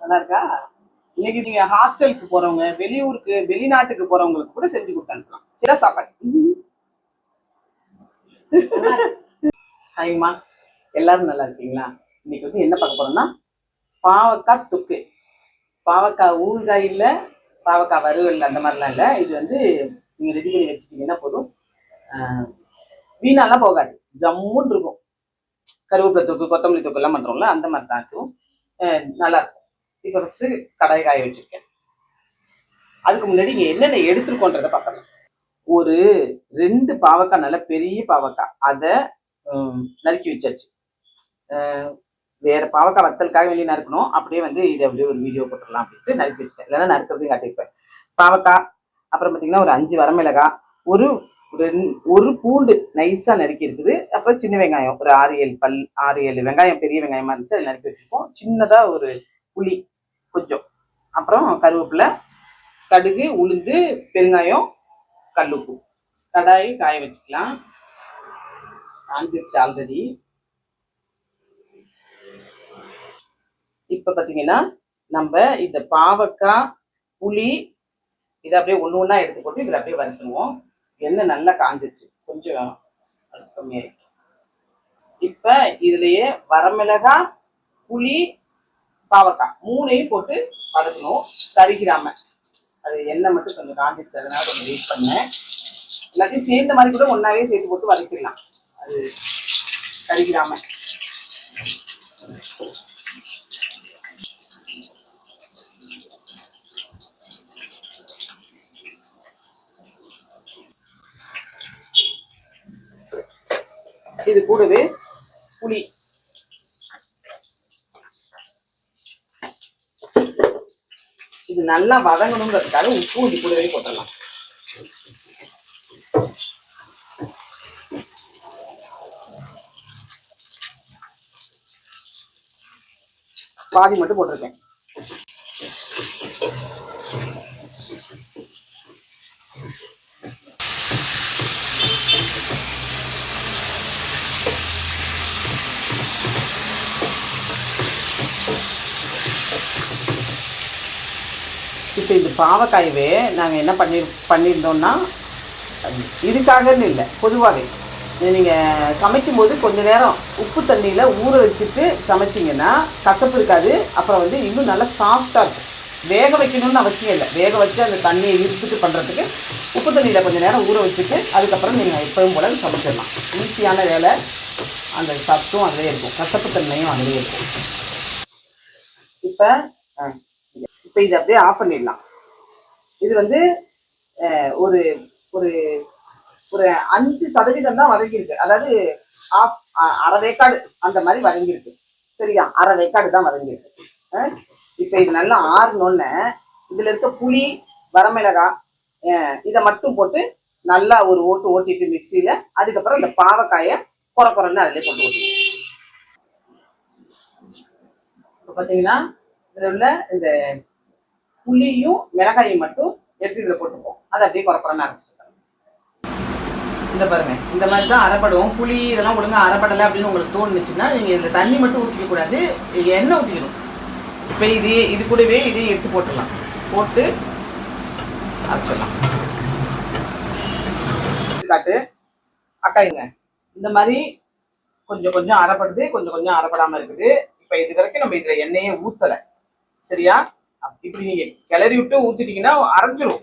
நல்லா இருக்கா இன்னைக்கு நீங்க ஹாஸ்டலுக்கு போறவங்க வெளியூருக்கு வெளிநாட்டுக்கு போறவங்களுக்கு கூட செஞ்சு கொடுத்து சில சாப்பாடு. ஹாய்மா எல்லாரும் நல்லா இருக்கீங்களா? இன்னைக்கு வந்து என்ன பார்க்க போறோம்னா பாவக்காய் தொக்கு. பாவக்காய் ஊறுகாய் இல்ல பாவக்காய் வறுவல் அந்த மாதிரிலாம் இல்லை. இது வந்து நீங்க ரெடி பண்ணி வச்சுட்டீங்கன்னா போதும். ஆஹ் வீணாலாம் போகாது. ஜம்முன்னு இருக்கும். கருவேப்பிலை தொக்கு கொத்தமல்லி தொக்கு எல்லாம் பண்ணுறோம்ல அந்த மாதிரி தான் அதுவும். நல்லா இருக்கும். இப்போ ஃபஸ்ட்டு கடாய் காய வச்சிருக்கேன். அதுக்கு முன்னாடி இங்க என்னென்ன எடுத்துருக்கோன்றதை பார்க்கலாம். ஒரு ரெண்டு பாவக்காய் நல்ல பெரிய பாவக்காய். அதை நறுக்கி வச்சாச்சு. ஆஹ் வேற பாவக்காய் வத்தலுக்காக வெளியே நறுக்கணும். அப்படியே வந்து இதை அப்படியே ஒரு வீடியோ போட்டுடலாம் அப்படின்ட்டு நறுக்கி வச்சிட்டேன். இல்லைன்னா நறுக்கிறதையும் காட்டியிருப்பேன். பாவக்காய் அப்புறம் பார்த்தீங்கன்னா ஒரு அஞ்சு வரமிளகாய் ஒரு ரெண்- ஒரு பூண்டு நைஸா நறுக்கி இருக்குது. அப்புறம் சின்ன வெங்காயம் ஒரு ஆறு ஏழு பல் ஆறு ஏழு வெங்காயம் பெரிய வெங்காயமா இருந்துச்சு அதை நறுக்கி வச்சிருக்கோம் சின்னதா ஒரு புளி கொஞ்சம். அப்புறம் கருவேப்பிலை கடுகு உளுந்து பெருங்காயம் கல்லுப்பு கடாய் காய வச்சுக்கலாம். காஞ்சிருச்சு ஆல்ரெடி இப்ப பாத்தீங்கன்னா நம்ம இந்த பாவக்காய் புளி இதை அப்படியே ஒன்று ஒன்றா எடுத்து போட்டு இதில் அப்படியே வறுத்துருவோம். எண்ணெய் நல்லா காஞ்சிச்சு கொஞ்சம் அது கம்மியாயிருக்கு இப்ப இதுலயே வரமிளகா புளி பாவக்காய் மூணையும் போட்டு வதக்கணும். கருகிராம அது எண்ணெய் மட்டும் கொஞ்சம் காஞ்சிச்சு அதனால கொஞ்சம் வெயிட் பண்ணேன். எல்லாத்தையும் சேர்ந்த மாதிரி கூட ஒன்னாவே சேர்த்து போட்டு வதக்கிடலாம். அது கருகிராம இது கூடவே புளி. இது நல்லா வதங்கணுங்கிறதுக்காக உப்பு இது கூடவே போட்டுடலாம். பாதி மட்டும் போட்டிருக்கேன். இப்போ இந்த பாவக்காயவே நாங்கள் என்ன பண்ணி பண்ணியிருந்தோம்னா இதுக்காகன்னு இல்லை பொதுவாகவே நீங்கள் சமைக்கும்போது கொஞ்ச நேரம் உப்பு தண்ணியில் ஊற வச்சுட்டு சமைச்சிங்கன்னா கசப்பு இருக்காது அப்புறம் வந்து இன்னும் நல்லா சாஃப்டாக இருக்கும். வேக வைக்கணும்னு அவசியம் இல்லை. வேக வச்சு அந்த தண்ணியை இருத்துட்டு பண்ணுறதுக்கு உப்பு தண்ணியில் கொஞ்சம் நேரம் ஊற வச்சுட்டு அதுக்கப்புறம் நீங்கள் எப்பவும் போல சமைச்சிடலாம். ஈஸியான வேலை. அந்த சத்தும் அதிலே இருக்கும். கசப்பு தன்மையும் அதிலே இருக்கும். இப்போ இப்போ இதை அப்படியே ஆஃப் பண்ணிடலாம். இது வந்து ஒரு ஒரு ஒரு அஞ்சு சதவீதம் தான் வதங்கியிருக்கு. அதாவது ஆஃப் அ- அரை வேக்காடு அந்த மாதிரி வதங்கியிருக்கு. சரியா? அரை வேக்காடு தான் வதங்கியிருக்கு. இப்போ இது நல்லா ஆறணுன்னு இதில் இருக்க புளி வரமிளகாய் இதை மட்டும் போட்டு நல்லா ஒரு ஓட்டு ஓட்டிட்டு மிக்சியில் அதுக்கப்புறம் இந்த பாவக்காயை குறை குறைன்னு அதிலே போட்டு இப்போ பார்த்தீங்கன்னா இதில் உள்ள இந்த புளியும் மிளகாயும் மட்டும் எடுத்து இதில் போட்டுப்போம். அதை அப்படியே குறை ஆரம்பிச்சுக்கலாம் இந்த பாருங்க இந்த மாதிரி தான் அரைப்படும். புளி இதெல்லாம் ஒழுங்காக அரைப்படலை அப்படின்னு உங்களுக்கு தோணுச்சுன்னா நீங்கள் இதில் தண்ணி மட்டும் ஊற்றிக்கக்கூடாது எண்ணெய் ஊற்றிக்கணும் இப்போ இது இது கூடவே இதையும் எடுத்து போட்டுடலாம். போட்டு அரைச்சிடலாம். காட்டு அக்கா இருங்க இந்த மாதிரி கொஞ்சம் கொஞ்சம் அரைப்படுது கொஞ்சம் கொஞ்சம் அரைப்படாமல் இருக்குது. இப்போ இது வரைக்கும் நம்ம இதில் எண்ணெயே ஊற்றலை சரியா? இப்படி நீங்க கிளறி விட்டு ஊத்திட்டீங்கன்னா அரைஞ்சிரும்.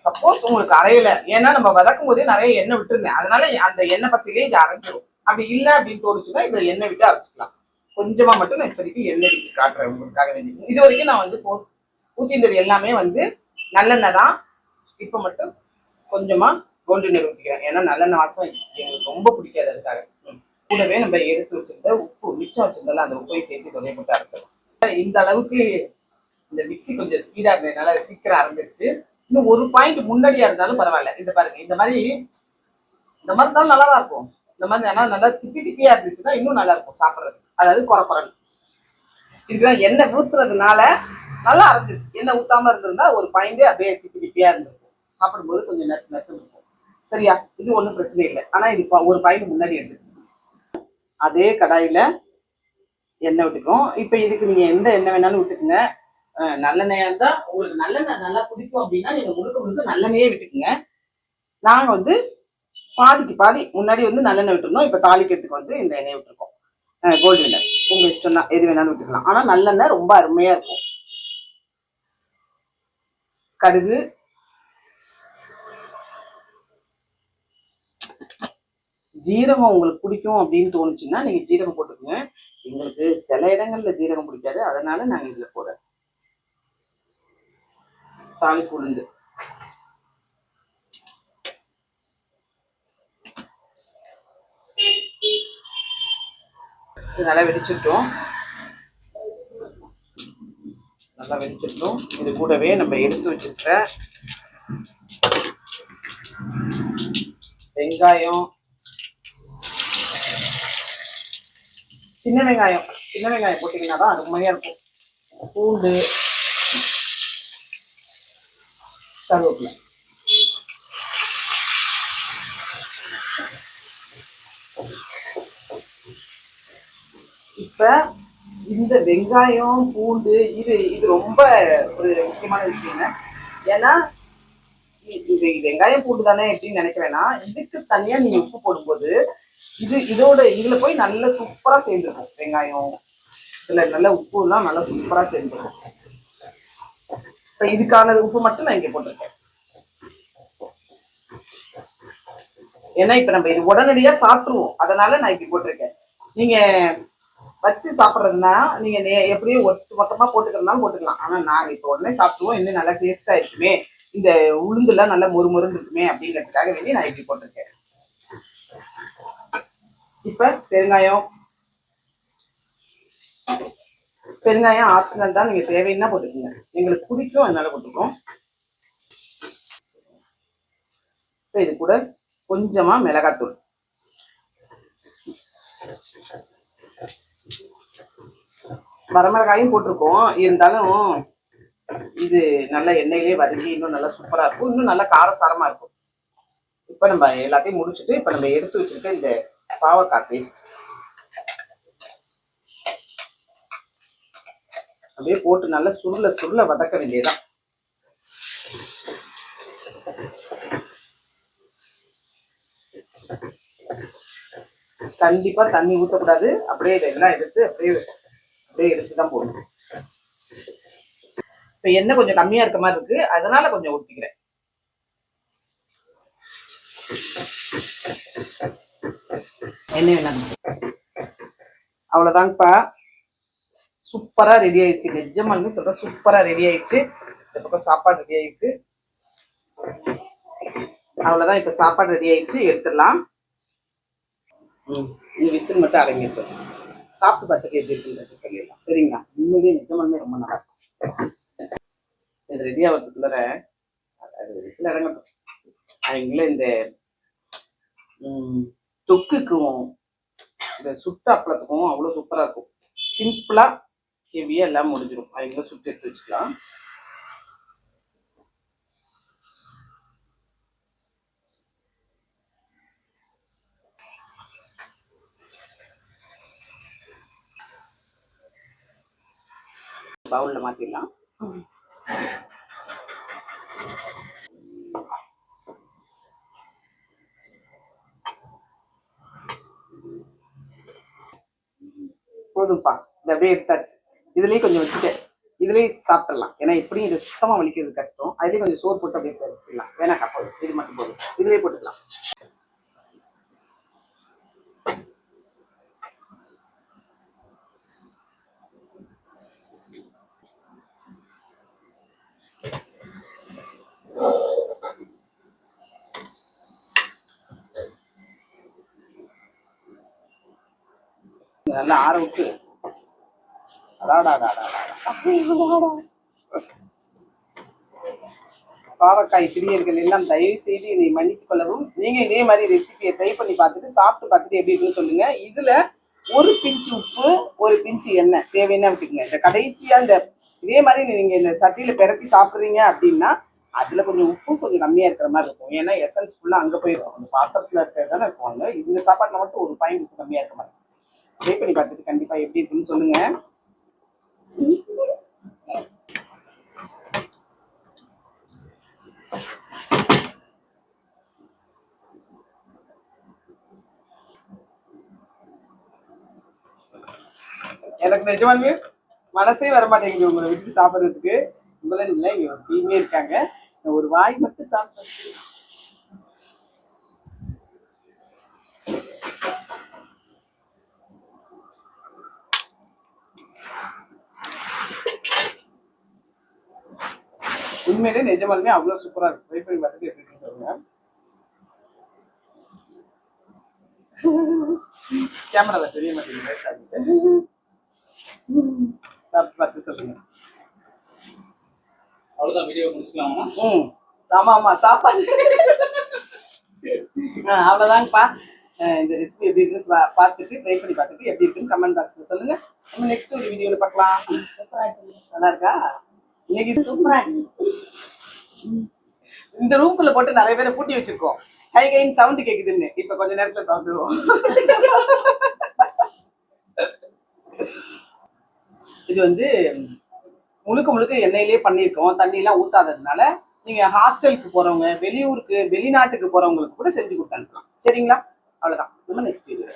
சப்போஸ் உங்களுக்கு அரையல. ஏன்னா நம்ம வதக்கும் போதே நிறைய எண்ணெய் விட்டுருந்தேன் அதனால அந்த எண்ணெய் பசிலே இது அரைஞ்சிரும். அப்படி இல்லை அப்படின்னு தோணுச்சுன்னா இதை எண்ணெய் விட்டு அரைச்சிக்கலாம். கொஞ்சமா மட்டும் நான் இப்போதைக்கு எண்ணெய் விட்டு காட்டுறேன் உங்களுக்காக வேண்டி. இது வரைக்கும் நான் வந்து போ ஊத்தின்றது எல்லாமே வந்து நல்லெண்ணெய் தான். இப்போ மட்டும் கொஞ்சமா கோல்டு எண்ணெய் ஊற்றிக்கிறேன் ஏன்னா நல்லெண்ணெய் வாசம் எங்களுக்கு ரொம்ப பிடிக்காது அதுக்காக. கூடவே நம்ம எடுத்து வச்சிருந்த உப்பு மிச்சம் வச்சிருந்தால அந்த உப்பை சேர்த்து தொலை போட்டு அரைச்சிடும் இந்த அளவுக்கு இந்த மிக்ஸி கொஞ்சம் ஸ்பீடா இருந்ததுனால சீக்கிரம் அரைஞ்சிருச்சு. இன்னும் ஒரு பாயிண்ட் முன்னாடியா இருந்தாலும் பரவாயில்ல. இந்த பாருங்க இந்த மாதிரி இந்த மாதிரி இருந்தாலும் நல்லா தான் இருக்கும். இந்த மாதிரி ஆனால் நல்லா திப்பி திப்பியா இருந்துச்சுன்னா இன்னும் நல்லா இருக்கும் சாப்பிட்றது அதாவது குறை இதுதான் எண்ணெய் ஊத்துறதுனால நல்லா அரைஞ்சிருச்சு. எண்ணெய் ஊத்தாம இருந்திருந்தா ஒரு பாயிண்டே அப்படியே திப்பி திப்பியா இருந்திருக்கும். சாப்பிடும்போது கொஞ்சம் நட்டு நட்டு இருக்கும். சரியா? இது ஒன்றும் பிரச்சனை இல்லை. ஆனா இது ஒரு பாயிண்ட் முன்னாடி எடுத்து அதே கடாயில எண்ணெய் விட்டுக்கும் இப்போ இதுக்கு நீங்க எந்த எண்ணெய் வேணாலும் விட்டுக்குங்க. நல்லெண்ணெயா இருந்தா உங்களுக்கு நல்லெண்ணெய் நல்லா பிடிக்கும் அப்படின்னா நீங்க முழுக்க முழுக்க நல்லெண்ணெயே விட்டுக்குங்க. நாங்க வந்து பாதிக்கு பாதி முன்னாடி வந்து நல்லெண்ணெய் விட்டுருந்தோம். இப்போ தாளிக்கிறதுக்கு வந்து இந்த எண்ணெய் விட்டுருக்கோம். கோல்டு வினர் உங்க இஷ்டம் தான். எது வேணாலும் விட்டுக்கலாம். ஆனா நல்லெண்ணெய் ரொம்ப அருமையா இருக்கும். கடுகு. ஜீரகம் உங்களுக்கு பிடிக்கும் அப்படின்னு தோணுச்சுன்னா நீங்க ஜீரகம் போட்டுக்கோங்க. எங்களுக்கு சில இடங்கள்ல ஜீரகம் பிடிக்காது. அதனால நாங்க இதுல போடுறோம் தாளிப்பு உளுந்து நல்லா வெடிச்சிட்டோம் நல்லா வெடிச்சிட்டோம் இது கூடவே நம்ம எடுத்து வச்சிருக்க வெங்காயம். சின்ன வெங்காயம். சின்ன வெங்காயம் போட்டிங்கன்னா தான் அருமையாக இருக்கும். பூண்டு கருவேப்பிலை இப்ப இந்த வெங்காயம் பூண்டு இது இது ரொம்ப ஒரு முக்கியமான விஷயங்க. ஏன்னா இது வெங்காயம் பூண்டு தானே எப்படின்னு நினைக்க வேணாம். இதுக்கு தனியா நீங்கள் உப்பு போடும்போது இது இதோட இதுல போய் நல்ல சூப்பரா சேர்ந்துருக்கும். வெங்காயம் இதுல நல்ல உப்பு எல்லாம் நல்லா சூப்பரா சேர்ந்துருக்கும். இப்போ இதுக்கான உப்பு மட்டும் நான் இங்கே போட்டிருக்கேன். ஏன்னா இப்போ நம்ம இது உடனடியாக சாப்பிட்ருவோம் அதனால நான் இப்படி போட்டிருக்கேன். நீங்கள் வச்சு சாப்பிட்றதுனா நீங்கள் நே- எப்படியும் ஒட்டு மொத்தமாக போட்டுக்கிறதுனாலும் போட்டுக்கலாம். ஆனால் நாங்கள் இப்போ உடனே சாப்பிடுவோம் இன்னும் நல்லா டேஸ்ட்டாக இருக்குமே. இந்த உளுந்துலாம் நல்லா மொறு மொறுன்னு இருக்குமே அப்படிங்கிறதுக்காக வேண்டி நான் இப்படி போட்டிருக்கேன். இப்போ பெருங்காயம் பெருங்காயம் ஆப்ஷனல் தான் நீங்க தேவைன்னா போட்டுக்கோங்க. எங்களுக்கு பிடிக்கும் அதனால போட்டுக்கோம். இப்போ இது கூட கொஞ்சமா மிளகாத்தூள். வரமிளகாயும் போட்டிருக்கோம். இருந்தாலும் இது நல்ல எண்ணெயிலே வதங்கி இன்னும் நல்லா சூப்பரா இருக்கும். இன்னும் நல்லா காரசாரமா இருக்கும். இப்ப நம்ம எல்லாத்தையும் முடிச்சுட்டு இப்ப நம்ம எடுத்து வச்சிருக்க இந்த பாவக்காய் பேஸ்ட் அப்படியே போட்டு நல்லா சுருள சுருள வதக்க வேண்டியதுதான். கண்டிப்பா தண்ணி ஊத்தக்கூடாது. அப்படியே இதெல்லாம் எடுத்து அப்படியே அப்படியே எடுத்து தான் போடணும். இப்ப எண்ணெய் கொஞ்சம் கம்மியா இருக்க மாதிரி இருக்கு. அதனால கொஞ்சம் ஊத்திக்கிறேன். எண்ணெய் வேணாம். அவ்வளவுதாங்கப்பா சூப்பராக ரெடி ஆயிடுச்சு. நிஜமாலுமே சொல்கிறேன் சூப்பராக ரெடி ஆயிடுச்சு. இந்த பக்கம் சாப்பாடு ரெடி ஆயிருக்கு. அவ்வளோதான் இப்போ சாப்பாடு ரெடி ஆயிடுச்சு. எடுத்துடலாம். ம் இந்த விசில் மட்டும் அடங்கிட்டு சாப்பிட்டு பார்த்துட்டு எப்படி இருக்குன்றது சொல்லிடலாம். சரிங்களா? உண்மையிலேயே நிஜமாலுமே ரொம்ப நல்லா இருக்கும். இது ரெடி ஆகிறதுக்குள்ளார அது விசில் அடங்கட்டும். அவங்கள இந்த தொக்குக்கும் இந்த சுட்டு அப்பளத்துக்கும் அவ்வளோ சூப்பராக இருக்கும். சிம்பிளாக ஹெவியாக எல்லாம் முடிஞ்சிடும் அவங்கள சுட்டு எடுத்து வச்சுக்கலாம். பவுலில் மாற்றிடலாம் போதும்ப்பா. இந்த அப்படியே எடுத்தாச்சு. இதுலயும் கொஞ்சம் வச்சுட்டு இதுலயும் சாப்பிடலாம் ஏன்னா எப்படியும் இது சுத்தமா வலிக்கிறது கஷ்டம். அதுலயும் கொஞ்சம் சோறு போட்டு அப்படியே வச்சுக்கலாம் வேணாக்கா போதும் இது மட்டும் போதும். இதுலயே போட்டுக்கலாம். நல்லா ஆற விட்டு பாவக்காய் பிரியர்கள் எல்லாம் தயவு செய்து இதை மன்னித்துக் கொள்ளவும். நீங்க இதே மாதிரி ரெசிபியை ட்ரை பண்ணி பார்த்துட்டு சாப்பிட்டு பார்த்துட்டு எப்படி இருக்குன்னு சொல்லுங்க. இதுல ஒரு பிஞ்சு உப்பு ஒரு பிஞ்சு எண்ணெய் தேவைன்னா விட்டுக்குங்க. இந்த கடைசியா இந்த இதே மாதிரி நீங்க இந்த சட்டியில பிறப்பி சாப்பிடுறீங்க அப்படின்னா அதுல கொஞ்சம் உப்பு கொஞ்சம் கம்மியா இருக்கிற மாதிரி இருக்கும். ஏன்னா எசன்ஸ் ஃபுல்லா அங்க போயிருக்கும் அந்த பாத்திரத்துல இருக்கிறதான இருக்கும் அங்க. இந்த சாப்பாட்டுல மட்டும் ஒரு பாயிண்ட் உப்பு கம்மியா இருக்க மாதிரி. இருக்கும். ட்ரை பண்ணி பார்த்துட்டு கண்டிப்பா எப்படி இருக்குன்னு சொல்லுங்க. எனக்கு நிஜமாலுமே மனசே வர மாட்டேங்குது உங்களை விட்டு சாப்பிட்றதுக்கு. உங்களை இல்லை இங்க ஒரு டீமே இருக்காங்க. ஒரு வாய் மட்டும் சாப்பிட்டு உண்மையிலே நிஜமாலுமே அவ்வளவு சூப்பரா இருக்கு. ட்ரை பண்ணி பார்த்துட்டு எப்படி இருக்குன்னு சொல்லுங்க கேமரால தெரிய மாட்டேங்குது பார்த்து சொல்லுங்க. அவ்வளவுதான் வீடியோ முடிச்சுக்கலாமா? ம். ஆமா ஆமா சாப்பாடு. அஹ் இந்த ரெசிபி எப்படி இருக்குன்னு பார்த்துட்டு ட்ரை பண்ணி பார்த்துட்டு எப்படி இருக்குன்னு கமெண்ட் பாக்ஸ்ல சொல்லுங்க. நம்ம நெக்ஸ்ட் ஒரு வீடியோல பார்க்கலாம். நல்லா இருக்கா? இந்த ரூம்குள்ள போட்டு நிறைய பேரை பூட்டி வச்சிருக்கோம். ஹை கைன் சவுண்ட் கேக்குதுன்னு. இப்ப கொஞ்ச நேரத்துல திறந்துருவோம். இது வந்து முழுக்க முழுக்க எண்ணெயிலே பண்ணியிருக்கோம். தண்ணி எல்லாம் ஊத்தாததுனால நீங்க ஹாஸ்டலுக்கு போறவங்க வெளியூருக்கு வெளிநாட்டுக்கு போறவங்களுக்கு கூட செஞ்சு கொடுத்து அனுப்பலாம். சரிங்களா? அவ்வளவுதான். நம்ம நெக்ஸ்ட் வீடியோ